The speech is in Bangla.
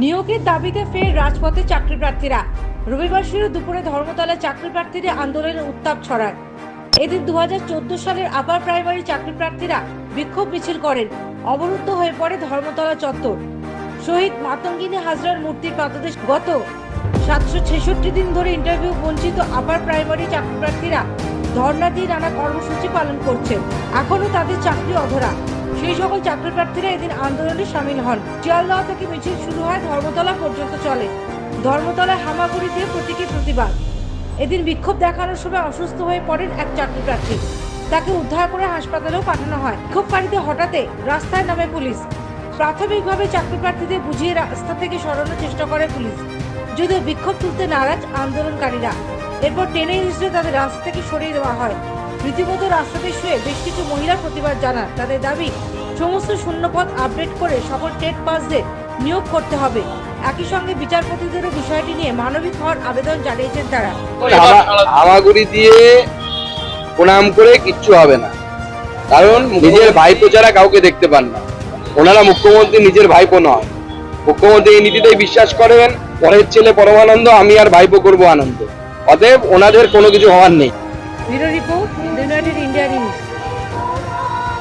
নিয়োগের দাবিতে ফের রাজপথে চাকরি প্রার্থীরা রবিবার শুরু দুপুরে ধর্মতলায় চাকরি প্রার্থীদের আন্দোলনের উত্তাপ ছড়ায়। এদিন দু হাজার চোদ্দ সালের আপার প্রাইমারি চাকরি প্রার্থীরা বিক্ষোভ মিছিল করেন। অবরুদ্ধ হয়ে পড়ে ধর্মতলা চত্বর। শহীদ মাতঙ্গিনী হাজরার মূর্তির পাদদেশ। গত সাতশো ছেষট্টি দিন ধরে ইন্টারভিউ বঞ্চিত আপার প্রাইমারি চাকরি প্রার্থীরা ধর্ণা দিয়ে নানা কর্মসূচি পালন করছেন। এখনও তাদের চাকরি অধরা। সেই সকল চাকরি প্রার্থীরা এদিন আন্দোলনে সামিল হন। শিয়ালদহ থেকে মিছিল শুরু হয় ধর্মতলা পর্যন্ত চলে। ধর্মতলায় হামাগুড়ি দিয়ে প্রতীকী প্রতিবাদ। এদিন বিক্ষোভ দেখানোর সময় অসুস্থ হয়ে পড়েন এক চাকরি প্রার্থী তাকে উদ্ধার করে হাসপাতালেও পাঠানো হয়। বিক্ষোভকারীদের হঠাতে রাস্তায় নামে পুলিশ। প্রাথমিকভাবে চাকরি প্রার্থীদের বুঝিয়ে রাস্তা থেকে সরানোর চেষ্টা করে পুলিশ। যদিও বিক্ষোভ তুলতে নারাজ আন্দোলনকারীরা। এরপর টেনে হিসেবে তাদের রাস্তা থেকে সরিয়ে দেওয়া হয়। রীতিমতো রাস্তাতে শুয়ে বেশ কিছু মহিলা প্রতিবাদ জানান। তাদের দাবি, সমস্ত শূন্যপদ আপডেট করে সকল টেট পাসদের নিয়োগ করতে হবে। একই সঙ্গে বিচারপতিদেরও বিষয়টি নিয়ে মানবিক হওয়ার আবেদন জানিয়েছেন তারা। হামাগুড়ি দিয়ে প্রণাম করে কিচ্ছু হবে না। কারণ নিজের ভাইপো ছাড়া কাউকে দেখতে পান না। ওনারা মুখ্যমন্ত্রী নিজের ভাইপো নয়। মুখ্যমন্ত্রী এই নীতিতেই বিশ্বাস করেন, পরের ছেলে পরমানন্দ, আমি আর ভাইপো করব আনন্দ। অতএব ওনাদের কোনো কিছু হওয়ার নেই। Bureau Report, United India News.